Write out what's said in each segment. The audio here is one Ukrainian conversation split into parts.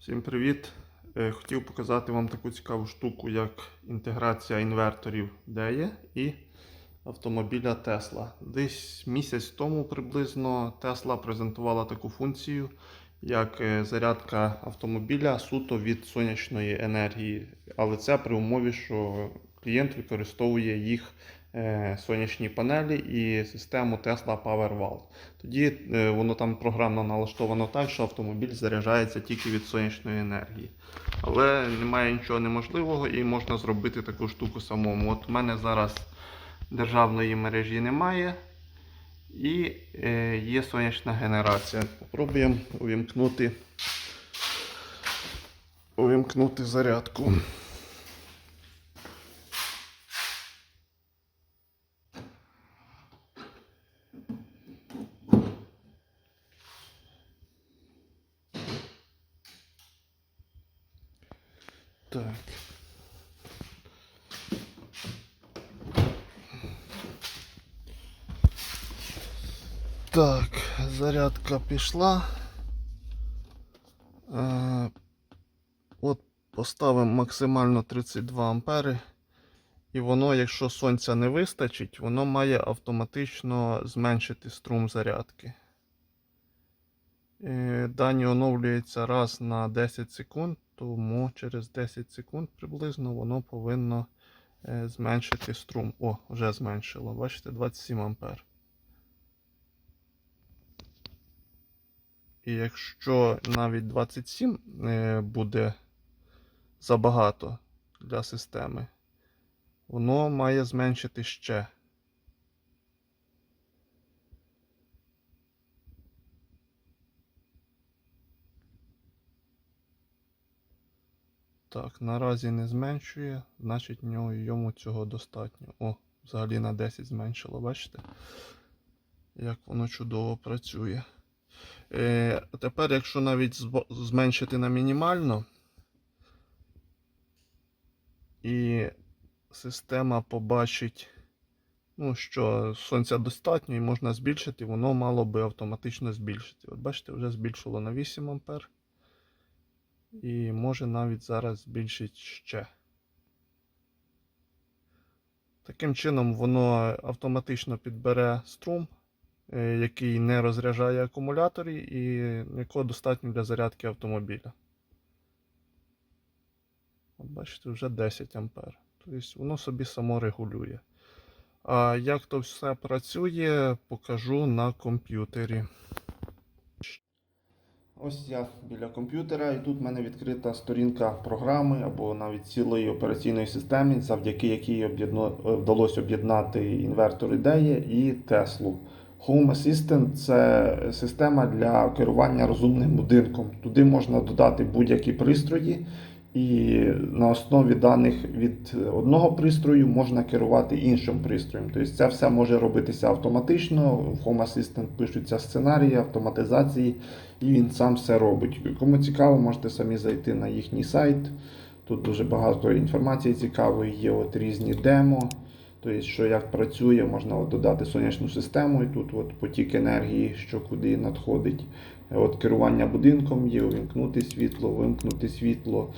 Всім привіт! Е, Хотів показати вам таку цікаву штуку, як інтеграція інверторів DEA і автомобіля Tesla. Десь місяць тому приблизно Tesla презентувала таку функцію, як е, зарядка автомобіля суто від сонячної енергії. Але це при умові, що клієнт використовує їх сонячні панелі і систему Tesla Powerwall. Тоді е, воно там програмно налаштовано так, що автомобіль заряджається тільки від сонячної енергії. Але немає нічого неможливого і можна зробити таку штуку самому. От у мене зараз державної мережі немає і е, є сонячна генерація. Попробуємо увімкнути, увімкнути зарядку. Так. Так, зарядка пішла. Е, от поставимо максимально 32 ампери. І воно, якщо сонця не вистачить, воно має автоматично зменшити струм зарядки. Е, Дані оновлюється раз на 10 секунд, тому через 10 секунд приблизно воно повинно е, зменшити струм. О, вже зменшило. Бачите, 27 ампер. І якщо навіть 27 е, буде забагато для системи, воно має зменшити ще. Так, наразі не зменшує, значить нього йому цього достатньо. О, взагалі на 10 зменшило, бачите? Як воно чудово працює. Е, тепер, якщо навіть зменшити на мінімально, і система побачить, ну, що сонця достатньо і можна збільшити, воно мало би автоматично збільшити. От бачите, вже збільшило на 8 ампер. І може навіть зараз збільшить ще. Таким чином, воно автоматично підбере струм, е, який не розряджає акумулятори і якого достатньо для зарядки автомобіля. От бачите, вже 10 ампер. Тобто воно собі само регулює. А як то все працює, покажу на комп'ютері. Ось я біля комп'ютера, і тут в мене відкрита сторінка програми або навіть цілої операційної системи, завдяки якій об'єдно- вдалося об'єднати інвертор ідеї і Теслу. Home Assistant це система для керування розумним будинком. Туди можна додати будь-які пристрої, і на основі даних від одного пристрою можна керувати іншим пристроєм. Тобто це все може робитися автоматично. В Home Assistant пишуться сценарії, автоматизації, і він сам все робить. Кому цікаво, можете самі зайти на їхній сайт. Тут дуже багато інформації цікавої, є от різні демо. Тобто, що як працює, можна от додати сонячну систему, і тут от потік енергії, що куди надходить. От керування будинком є, увімкнути світло, вимкнути світло.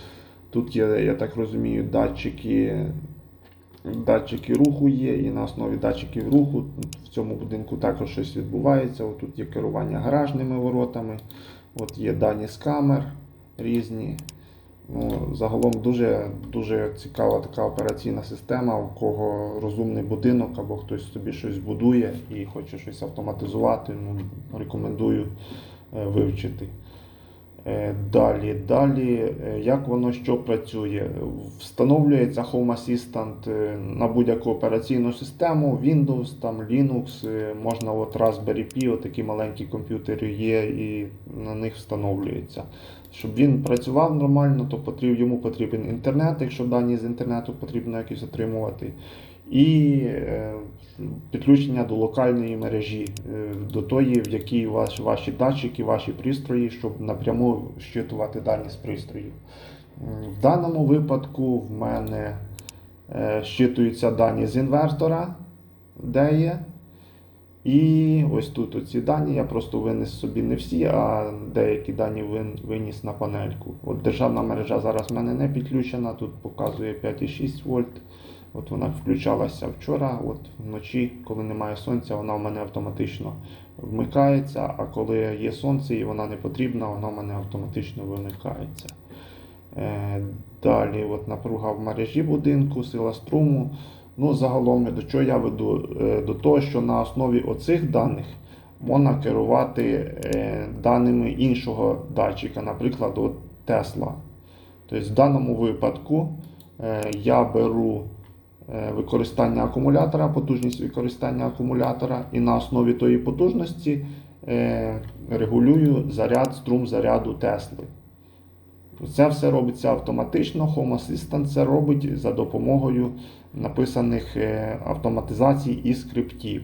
Тут є, я так розумію, датчики, датчики руху є, і на основі датчиків руху в цьому будинку також щось відбувається. Тут є керування гаражними воротами, от є дані з камер різні. Ну, загалом дуже, дуже цікава така операційна система, у кого розумний будинок або хтось собі щось будує і хоче щось автоматизувати. Ну, рекомендую е, вивчити. Е, Далі, далі, е, як воно що працює? Встановлюється Home Assistant е, на будь-яку операційну систему, Windows, там, Linux, можна от Raspberry Pi, такі маленькі комп'ютери є, і на них встановлюється. Щоб він працював нормально, то потріб, йому потрібен інтернет, якщо дані з інтернету потрібно якісь отримувати. І підключення до локальної мережі, е, до тої, в якій ваш, ваші датчики, ваші пристрої, щоб напряму щитувати дані з пристроїв. В даному випадку в мене е, щитуються дані з інвертора, де є. І ось тут оці дані я просто винес собі не всі, а деякі дані виніс на панельку. От державна мережа зараз в мене не підключена, тут показує 5,6 вольт. От вона включалася вчора, от вночі, коли немає сонця, вона в мене автоматично вмикається, а коли є сонце і вона не потрібна, вона в мене автоматично вимикається. Е, Далі от напруга в мережі будинку, сила струму. Ну, загалом до чого я веду? Е, До того, що на основі оцих даних можна керувати е, даними іншого датчика, наприклад, от Tesla. Тобто в даному випадку я беру використання акумулятора, потужність використання акумулятора, і на основі тої потужності е, регулюю заряд, струм заряду Тесли. Це все робиться автоматично. Home Assistant це робить за допомогою написаних е, автоматизацій і скриптів.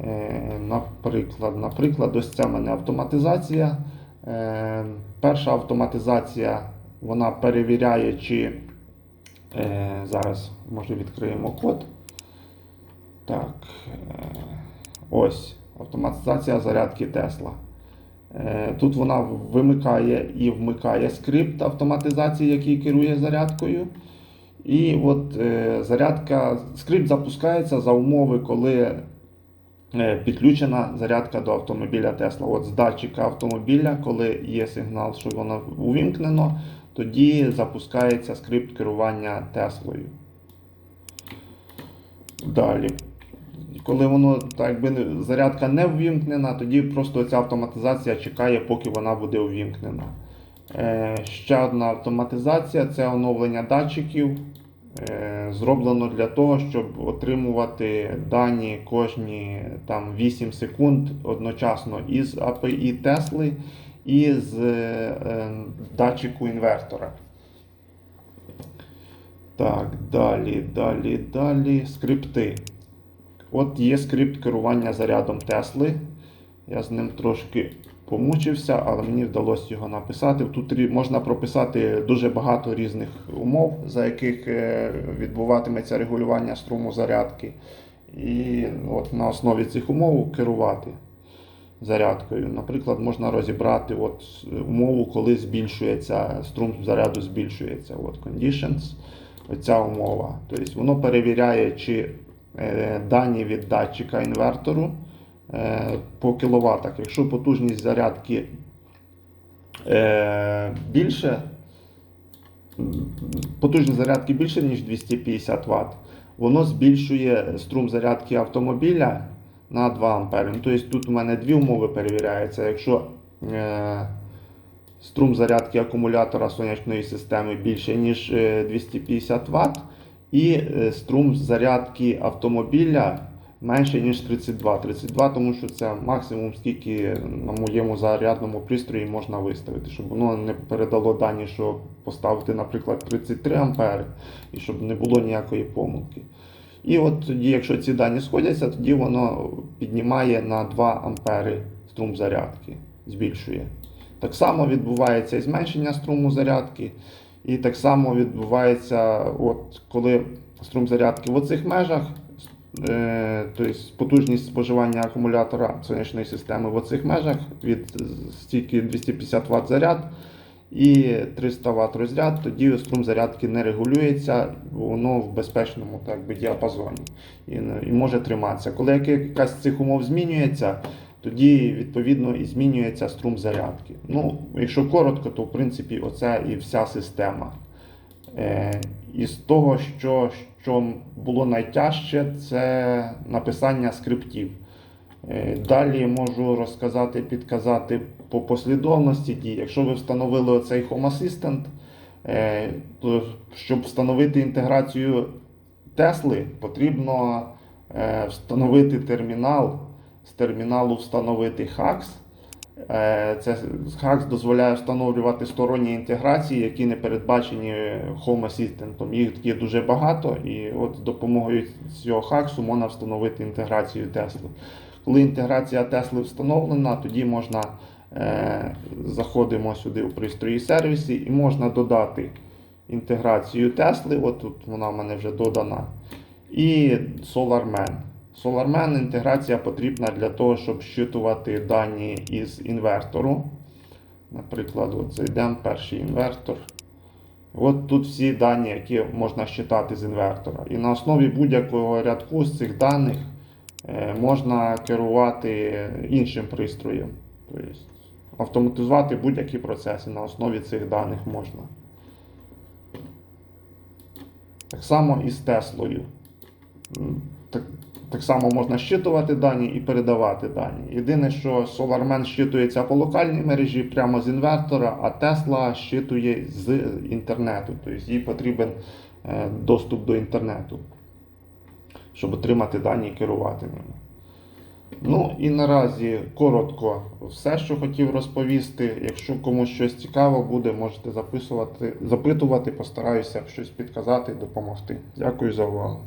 Е, Наприклад, наприклад, ось ця мене автоматизація. Е, Перша автоматизація вона перевіряє, чи е, зараз може відкриємо код. Так, е, ось автоматизація зарядки Tesla. Е, Тут вона вимикає і вмикає скрипт автоматизації, який керує зарядкою. І от зарядка, скрипт запускається за умови, коли підключена зарядка до автомобіля Tesla. От з датчика автомобіля, коли є сигнал, що воно увімкнено, тоді запускається скрипт керування Теслою. Далі. Коли воно так не- зарядка не ввімкнена, тоді просто ця автоматизація чекає, поки вона буде увімкнена. Е, ще одна автоматизація це оновлення датчиків. Е, зроблено для того, щоб отримувати дані кожні там, 8 секунд одночасно із API Тесли і з е, датчику інвертора. Так, далі, далі, далі. Скрипти. От є скрипт керування зарядом Тесли. Я з ним трошки помучився, але мені вдалося його написати. Тут можна прописати дуже багато різних умов, за яких е, відбуватиметься регулювання струму зарядки. І от на основі цих умов керувати зарядкою. Наприклад, можна розібрати от умову, коли збільшується струм заряду збільшується. От conditions, оця умова. Тобто воно перевіряє, чи е, дані від датчика інвертору по кіловатах. Якщо потужність зарядки е, більше, потужність зарядки більше, ніж 250 Вт, воно збільшує струм зарядки автомобіля на 2 А. Ну, тобто тут у мене дві умови перевіряються. Якщо е, струм зарядки акумулятора сонячної системи більше, ніж е, 250 Вт, і е, струм зарядки автомобіля менше, ніж 32. 32, тому що це максимум, скільки на моєму зарядному пристрої можна виставити, щоб воно не передало дані, що поставити, наприклад, 33 ампери, і щоб не було ніякої помилки. І от тоді, якщо ці дані сходяться, тоді воно піднімає на 2 ампери струм зарядки, збільшує. Так само відбувається і зменшення струму зарядки. І так само відбувається, от коли струм зарядки в оцих межах, тобто потужність споживання акумулятора сонячної системи в оцих межах від стільки 250 Вт заряд і 300 Вт розряд, тоді струм зарядки не регулюється, воно в безпечному так би, діапазоні і, і може триматися. Коли якась з цих умов змінюється, тоді відповідно і змінюється струм зарядки. Ну, якщо коротко, то в принципі оце і вся система. Е, із того, що, що було найтяжче, це написання скриптів. Е, Далі можу розказати, підказати по послідовності дій. Якщо ви встановили оцей Home Assistant, е, то щоб встановити інтеграцію Тесли, потрібно е, встановити термінал, з терміналу встановити HAX. Е, Це HAX дозволяє встановлювати сторонні інтеграції, які не передбачені Home Assistant. Їх є дуже багато, і от з допомогою цього HAX можна встановити інтеграцію Tesla. Коли інтеграція Tesla встановлена, тоді можна е, заходимо сюди у пристрої сервісі і можна додати інтеграцію Tesla. От тут вона в мене вже додана. І SolarMan. SolarMan інтеграція потрібна для того, щоб щитувати дані із інвертору. Наприклад, от зайдемо перший інвертор. От тут всі дані, які можна щитати з інвертора. І на основі будь-якого рядку з цих даних е, можна керувати іншим пристроєм. Тобто автоматизувати будь-які процеси на основі цих даних можна. Так само і з Теслою. Так само можна щитувати дані і передавати дані. Єдине, що SolarMan щитується по локальній мережі прямо з інвертора, а Tesla щитує з інтернету. Тобто їй потрібен е, доступ до інтернету, щоб отримати дані і керувати ними. Ну і наразі коротко все, що хотів розповісти. Якщо комусь щось цікаво буде, можете записувати, запитувати, постараюся щось підказати, допомогти. Дякую за увагу.